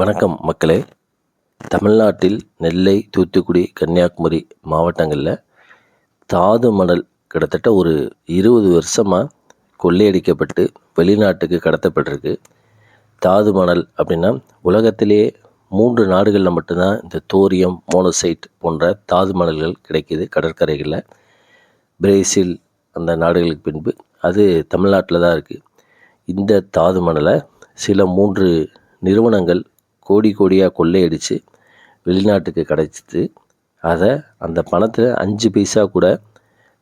வணக்கம் மக்களே. தமிழ்நாட்டில் நெல்லை தூத்துக்குடி கன்னியாகுமரி மாவட்டங்களில் தாது மணல் கிட்டத்தட்ட ஒரு இருபது வருஷமாக கொள்ளையடிக்கப்பட்டு வெளிநாட்டுக்கு கடத்தப்பட்டிருக்கு. தாது மணல் அப்படின்னா உலகத்திலேயே மூன்று நாடுகளில் மட்டும்தான் இந்த தோரியம் மோனோசைட் போன்ற தாது மணல்கள் கிடைக்கிது கடற்கரைகளில். பிரேசில் அந்த நாடுகளுக்கு பின்பு அது தமிழ்நாட்டில் தான் இருக்குது இந்த தாது மணலை சில மூன்று நிறுவனங்கள் கோடி கோடியாக கொள்ளையடித்து வெளிநாட்டுக்கு கிடைச்சிட்டு அதை அந்த பணத்தை அஞ்சு பைசா கூட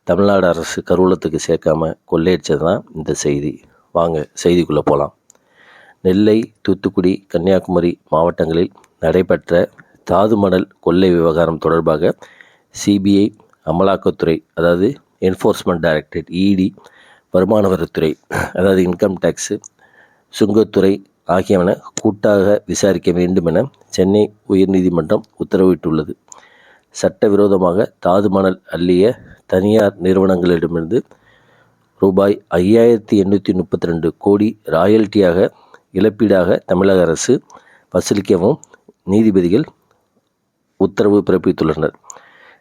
தமிழ்நாடு அரசு கருவூலத்துக்கு சேர்க்காமல் கொள்ளையடித்தது தான் இந்த செய்தி. வாங்க செய்திக்குள்ளே போகலாம் நெல்லை தூத்துக்குடி கன்னியாகுமரி மாவட்டங்களில் நடைபெற்ற தாதுமணல் கொள்ளை விவகாரம் தொடர்பாக சிபிஐ அமலாக்கத்துறை அதாவது என்ஃபோர்ஸ்மெண்ட் டைரக்டரேட் இடி வருமான வரித்துறை அதாவது இன்கம் டேக்ஸு சுங்கத்துறை ஆகியவன கூட்டாக விசாரிக்க வேண்டும் என சென்னை உயர்நீதிமன்றம் உத்தரவிட்டுள்ளது. சட்டவிரோதமாக தாது மணல் அள்ளிய தனியார் நிறுவனங்களிடமிருந்து ரூபாய் ஐயாயிரத்தி எண்ணூற்றி முப்பத்தி ரெண்டு கோடி ராயல்ட்டியாக இழப்பீடாக தமிழக அரசு வசூலிக்கவும் நீதிபதிகள் உத்தரவு பிறப்பித்துள்ளனர்.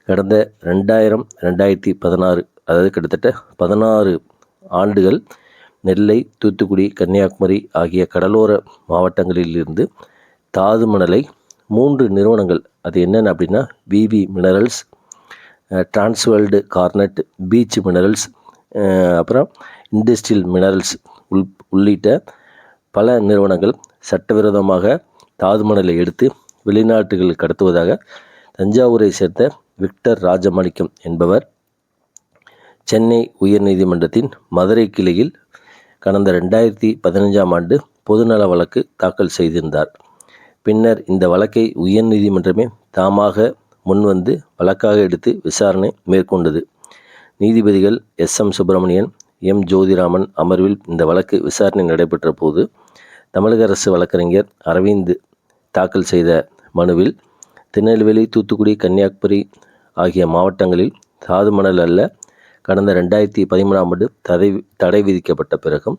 கடந்த ரெண்டாயிரம் ரெண்டாயிரத்தி பதினாறு அதாவது கிட்டத்தட்ட பதினாறு ஆண்டுகள் நெல்லை தூத்துக்குடி கன்னியாகுமரி ஆகிய கடலோர மாவட்டங்களிலிருந்து தாது மணலை மூன்று நிறுவனங்கள். அது என்னென்ன அப்படின்னா VV minerals transworld garnet beach minerals அப்புறம் இண்டஸ்ட்ரியல் மினரல்ஸ் உள் உள்ளிட்ட பல நிறுவனங்கள் சட்டவிரோதமாக தாது மணலை எடுத்து வெளிநாட்டுகளுக்கு கடத்துவதாக தஞ்சாவூரை சேர்ந்த விக்டர் ராஜமாணிக்கம் என்பவர் சென்னை உயர்நீதிமன்றத்தின் மதுரை கிளையில் கடந்த ரெண்டாயிரத்தி பதினஞ்சாம் ஆண்டு பொதுநல வழக்கு தாக்கல் செய்திருந்தார். பின்னர் இந்த வழக்கை உயர்நீதிமன்றமே தாமாக முன்வந்து வழக்காக எடுத்து விசாரணை மேற்கொண்டது. நீதிபதிகள் S. M. Subramanian M. Jothiraman அமர்வில் இந்த வழக்கு விசாரணை நடைபெற்ற போது தமிழக அரசு வழக்கறிஞர் அரவிந்த் தாக்கல் செய்த மனுவில் திருநெல்வேலி தூத்துக்குடி கன்னியாகுமரி ஆகிய மாவட்டங்களில் தாது மணல் அல்ல கடந்த ரெண்டாயிரத்தி பதிமூணாம் ஆண்டு தடை தடை விதிக்கப்பட்ட பிறகும்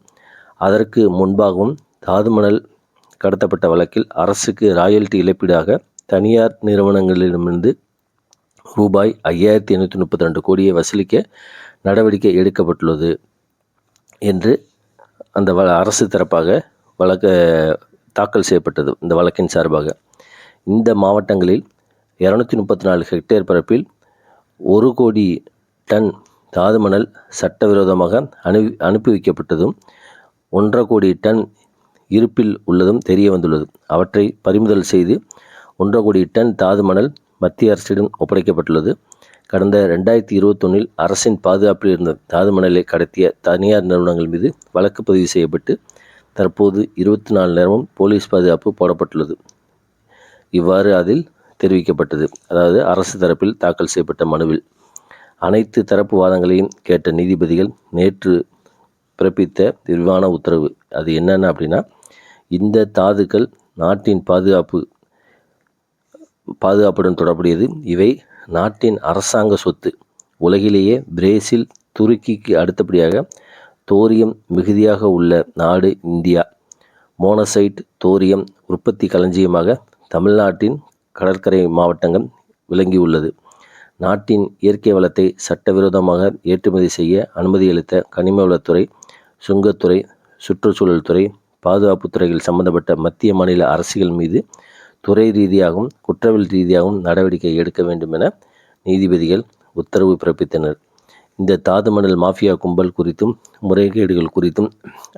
அதற்கு முன்பாகவும் தாதுமணல் கடத்தப்பட்ட வழக்கில் அரசுக்கு ராயல்டி இழப்பீடாக தனியார் நிறுவனங்களிடமிருந்து ரூபாய் ஐயாயிரத்தி எண்ணூற்றி முப்பத்தி ரெண்டு கோடியை வசூலிக்க நடவடிக்கை எடுக்கப்பட்டுள்ளது என்று அந்த வ அரசு தரப்பாக வழக்க தாக்கல் செய்யப்பட்டது இந்த வழக்கின் சார்பாக. இந்த மாவட்டங்களில் இரநூத்தி முப்பத்தி நாலு ஹெக்டேர் பரப்பில் ஒரு கோடி டன் தாதுமணல் சட்டவிரோதமாக அனு அனுப்பி வைக்கப்பட்டதும் ஒன்றரை கோடி டன் இருப்பில் உள்ளதும் தெரிய வந்துள்ளது அவற்றை பறிமுதல் செய்து ஒன்றரை கோடி டன் தாதுமணல் மத்திய அரசிடம் ஒப்படைக்கப்பட்டுள்ளது. கடந்த ரெண்டாயிரத்தி இருபத்தொன்னில் அரசின் பாதுகாப்பில் இருந்த தாது மணலை கடத்திய தனியார் நிறுவனங்கள் மீது வழக்கு பதிவு செய்யப்பட்டு தற்போது இருபத்தி நாலு நேரமும் போலீஸ் பாதுகாப்பு போடப்பட்டுள்ளது. இவ்வாறு அதில் தெரிவிக்கப்பட்டது. அதாவது அரசு தரப்பில் தாக்கல் செய்யப்பட்ட மனுவில். அனைத்து தரப்பு வாதங்களையும் கேட்ட நீதிபதிகள் நேற்று பிறப்பித்த விரிவான உத்தரவு. அது என்னென்ன அப்படின்னா இந்த தாதுக்கள் நாட்டின் பாதுகாப்பு பாதுகாப்புடன் தொடர்புடையது. இவை நாட்டின் அரசாங்க சொத்து. உலகிலேயே பிரேசில் துருக்கிக்கு அடுத்தபடியாக தோரியம் மிகுதியாக உள்ள நாடு இந்தியா. மோனசைட் தோரியம் உற்பத்தி களஞ்சியமாக தமிழ்நாட்டின் கடற்கரை மாவட்டங்கள் விளங்கியுள்ளது. நாட்டின் இயற்கை வளத்தை சட்டவிரோதமாக ஏற்றுமதி செய்ய அனுமதி அளித்த கனிம வளத்துறை சுங்கத்துறை சுற்றுச்சூழல் துறை பாதுகாப்பு துறைகள் சம்பந்தப்பட்ட மத்திய மாநில அரசுகள் மீது துறை ரீதியாகவும் குற்றவியல் ரீதியாகவும் நடவடிக்கை எடுக்க வேண்டும் என நீதிபதிகள் உத்தரவு பிறப்பித்தனர். இந்த தாது மணல் மாஃபியா கும்பல் குறித்தும் முறைகேடுகள் குறித்தும்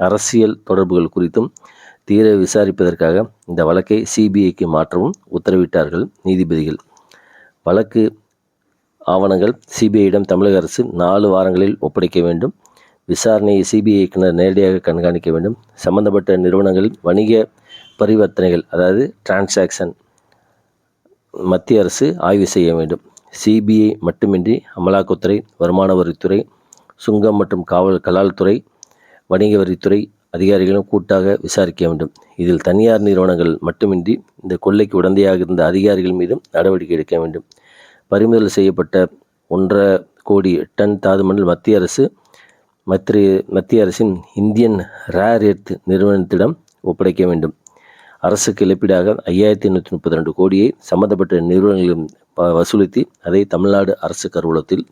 அரசியல் தொடர்புகள் குறித்தும் தீர விசாரிப்பதற்காக இந்த வழக்கை சிபிஐக்கு மாற்றவும் உத்தரவிட்டார்கள் நீதிபதிகள். வழக்கு ஆவணங்கள் சிபிஐயிடம் தமிழக அரசு நாலு வாரங்களில் ஒப்படைக்க வேண்டும். விசாரணையை சிபிஐக்கினர் நேரடியாக கண்காணிக்க வேண்டும். சம்பந்தப்பட்ட நிறுவனங்களில் வணிக பரிவர்த்தனைகள் அதாவது டிரான்சாக்ஷன் மத்திய அரசு ஆய்வு செய்ய வேண்டும். சிபிஐ மட்டுமின்றி அமலாக்கத்துறை வருமான வரித்துறை சுங்கம் மற்றும் காவல் கலால்துறை வணிக வரித்துறை அதிகாரிகளும் கூட்டாக விசாரிக்க வேண்டும். இதில் தனியார் நிறுவனங்கள் மட்டுமின்றி இந்த கொள்ளைக்கு உடந்தையாக இருந்த அதிகாரிகள் மீதும் நடவடிக்கை எடுக்க வேண்டும். பறிமுதல் செய்யப்பட்ட ஒன்றரை கோடி டன் தாதுமணல் மத்திய அரசு மத்திய மத்திய அரசின் இந்தியன் ரேர் எர்த் நிறுவனத்திடம் ஒப்படைக்க வேண்டும். அரசுக்கு இழப்பீடாக ஐயாயிரத்தி எண்ணூற்றி முப்பத்தி ரெண்டு கோடியை சம்பந்தப்பட்ட நிறுவனங்களிடம் ப- வசூலித்து அதை தமிழ்நாடு அரசு கருவூலத்தில்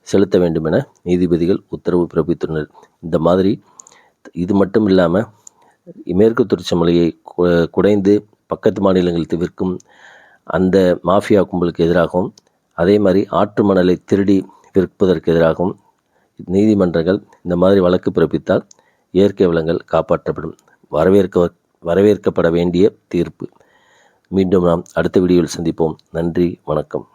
செலுத்த வேண்டும் என நீதிபதிகள் உத்தரவு பிறப்பித்துள்ளனர். இந்த மாதிரி இது மட்டும் இல்லாமல் மேற்கு தொடர்ச்சி கு- குடைந்து பக்கத்து மாநிலங்களுக்கு விற்கும் அந்த மாஃபியா கும்பலுக்கு எதிராகவும் அதே மாதிரி ஆற்று மணலை திருடி விற்பதற்கு எதிராகவும் நீதிமன்றங்கள் இந்த மாதிரி வழக்கு பிறப்பித்தால் இயற்கை வளங்கள் காப்பாற்றப்படும். வரவேற்க வரவேற்கப்பட வேண்டிய தீர்ப்பு. மீண்டும் நாம் அடுத்த வீடியோவில் சந்திப்போம். நன்றி வணக்கம்.